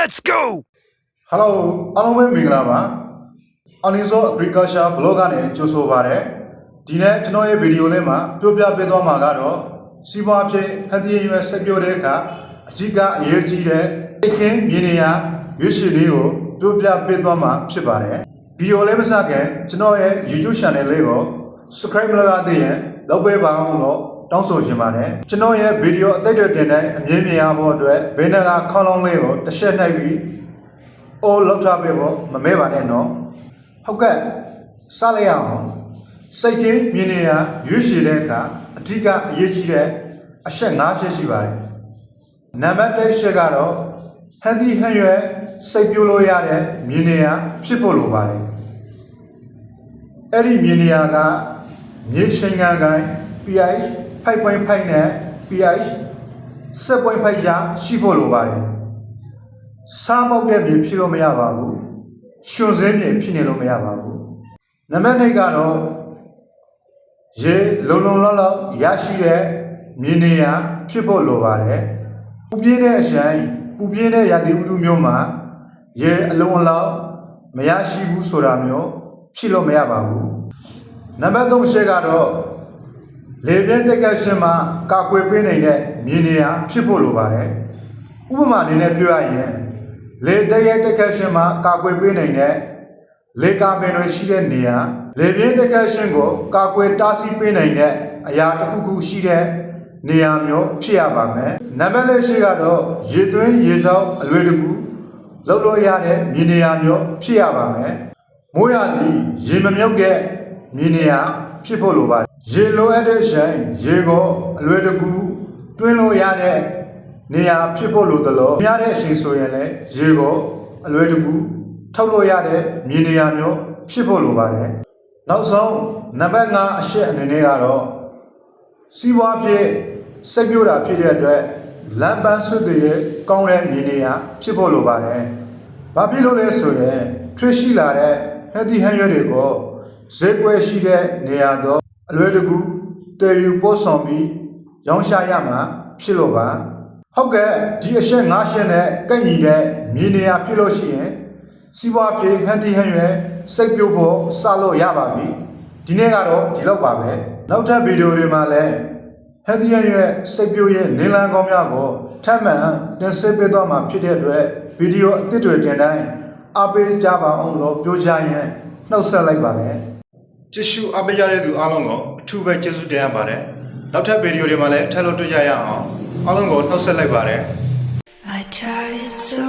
Let's go! Hello အားလုံးပဲမင်္ဂလာပါ Aniso Agriculture Blog ကနေကြိုဆိုပါရစေဒီနေ့ကျွန်တော်ရဲ့ဗီဒီယိုလေးမှာပြောပြပေးသွားမှာကတော့စီးပွားဖြစ်ဟန်ဒီရွယ်ဆက်ပြောတဲ့အခါအကြီးကအရေးကြီးတဲ့စိတ်ကင်းမြင်နေရရွေးရှင်လေးကိုပြောပြပေးသွားမှာဖြစ်ပါတယ်ဗီဒီယိုလေးမစခင်ကျွန်တော်ရဲ့ YouTube Channel လေးကို Subscribe မလုပ်ရသေးရင်လုပ်ပေးပါအောင်လို့ တောင်းဆိုချင်ပါတယ်ကျွန်တော်ရဲ့ဗီဒီယိုအသက်တွေတင်တဲ့အမြင်မြင်ရဖို့အတွက်ဘေးနကခေါင်းလုံးလေးကိုတစ်ချက်နှိုက်ပြီးအိုးလောက်ထားပေးဖို့မမဲပါနဲ့နော်ဟုတ်ကဲ့စလိုက်ရအောင်စိတ်ကင်းမြင်နေရရွေးရှည်တဲ့အခါအဓိကအရေးကြီးတဲ့အချက်၅ချက်ရှိပါတယ်နံပါတ်၁ချက်ကတော့ဟန်ဒီဟန်ရွယ်စိတ်ပြိုးလို့ရတဲ့မြင်နေရဖြစ်ဖို့လိုပါတယ်အဲ့ဒီမြင်နေရကမြေရှင်ငံကိုင်း pH 5.5နဲ့ pH 7.5ရာရှိဖို့လိုပါတယ်စားပေါက်တဲ့မြေဖြစ်လို့မရပါဘူးရှင်စင်းမြေဖြစ်နေလို့မရပါဘူးနံပါတ်2ကတော့ရေလုံလုံလောက်လောက်ရရှိတဲ့မြေနေရာဖြစ်ဖို့လိုပါတယ်ပူပြင်းတဲ့အချိန်ပူပြင်းတဲ့ရာသီဥတုမျိုးမှာရေအလုံးအလောက်မရရှိဘူးဆိုတာမျိုးဖြစ်လို့မရပါဘူးနံပါတ်3ရှေ့ကတော့ လေပြင်းတက်ကရှင်မှာကာကွယ်ပေးနိုင်တဲ့မြေနေရာဖြစ်ဖို့လိုပါတယ်ဥပမာအနေနဲ့ပြောရရင်လေတရဲတက်ခတ်ရှင်မှာကာကွယ်ပေးနိုင်တဲ့လေကာပင်တွေရှိတဲ့နေရာလေပြင်းတက်ခတ်ရှင်ကိုကာကွယ်တားဆီးပေးနိုင်တဲ့အရာတစ်ခုခုရှိတဲ့နေရာမျိုးဖြစ်ရပါမယ်။နံပါတ်လေးရှိကတော့ရေသွင်းရေချောင်းအလွယ်တကူလှုပ်လို့ရတဲ့မြေနေရာမျိုးဖြစ်ရပါမယ်။မိုးရသည်ရေမမြုပ်တဲ့မြေနေရာ ဖြစ်ဖို့လိုပါတယ်။ရေလိုအပ်တဲ့ရှင်ရေကိုအလွယ်တကူတွင်းလို့ရတဲ့နေရာဖြစ်ဖို့လိုသလိုများတဲ့အချိန်ဆိုရင်လည်းရေကိုအလွယ်တကူထုတ်လို့ရတဲ့မြေနေရာမျိုးဖြစ်ဖို့လိုပါတယ်။နောက်ဆုံးနံပါတ်5အချက်အနေနဲ့ကတော့စီးပွားဖြစ်စိတ်ပြိုတာဖြစ်တဲ့အတွက်လမ်းပန်းဆွတ်တွေရဲ့ကောင်းတဲ့မြေနေရာဖြစ်ဖို့လိုပါတယ်။ဘာဖြစ်လို့လဲဆိုရင်ထွေးရှိလာတဲ့ healthy ဟန်ရွက်တွေကို ဈေးကွက်ရှိတဲ့နေရာတော့အလွယ်တကူတည်ယူပို့ဆောင်ပြီးရောင်းချရမှာဖြစ်လို့ပါ။ဟုတ်ကဲ့ဒီအချက်၅ချက်နဲ့ကန့်ညီတဲ့မြေနေရာဖြစ်လို့ရှိရင်စီးပွားပြေဟန်တီဟန်ရွယ်စိတ်ပြုတ်ဖို့စလို့ရပါပြီဒီနေ့ကတော့ဒီလောက်ပါပဲနောက်ထပ်ဗီဒီယိုတွေမှာလည်းဟန်တီဟန်ရွယ်စိတ်ပြုတ်ရဲ့နေလန်းကောင်းများကိုထပ်မံတင်ဆက်ပေးသွားမှာဖြစ်တဲ့အတွက်ဗီဒီယိုအသစ်တွေတင်တိုင်းအားပေးကြပါအောင်လို့ပြောချရင်နှုတ်ဆက်လိုက်ပါတယ် ကြည့်ရှုအားပေးကြတဲ့သူအားလုံးကိုအထူးပဲကျေးဇူးတင်ရပါတယ်နောက်ထပ်ဗီဒီယိုတွေမှာလည်းထပ်လို့တွေ့ကြရအောင်အားလုံးကိုနှုတ်ဆက်လိုက်ပါတယ် I tried so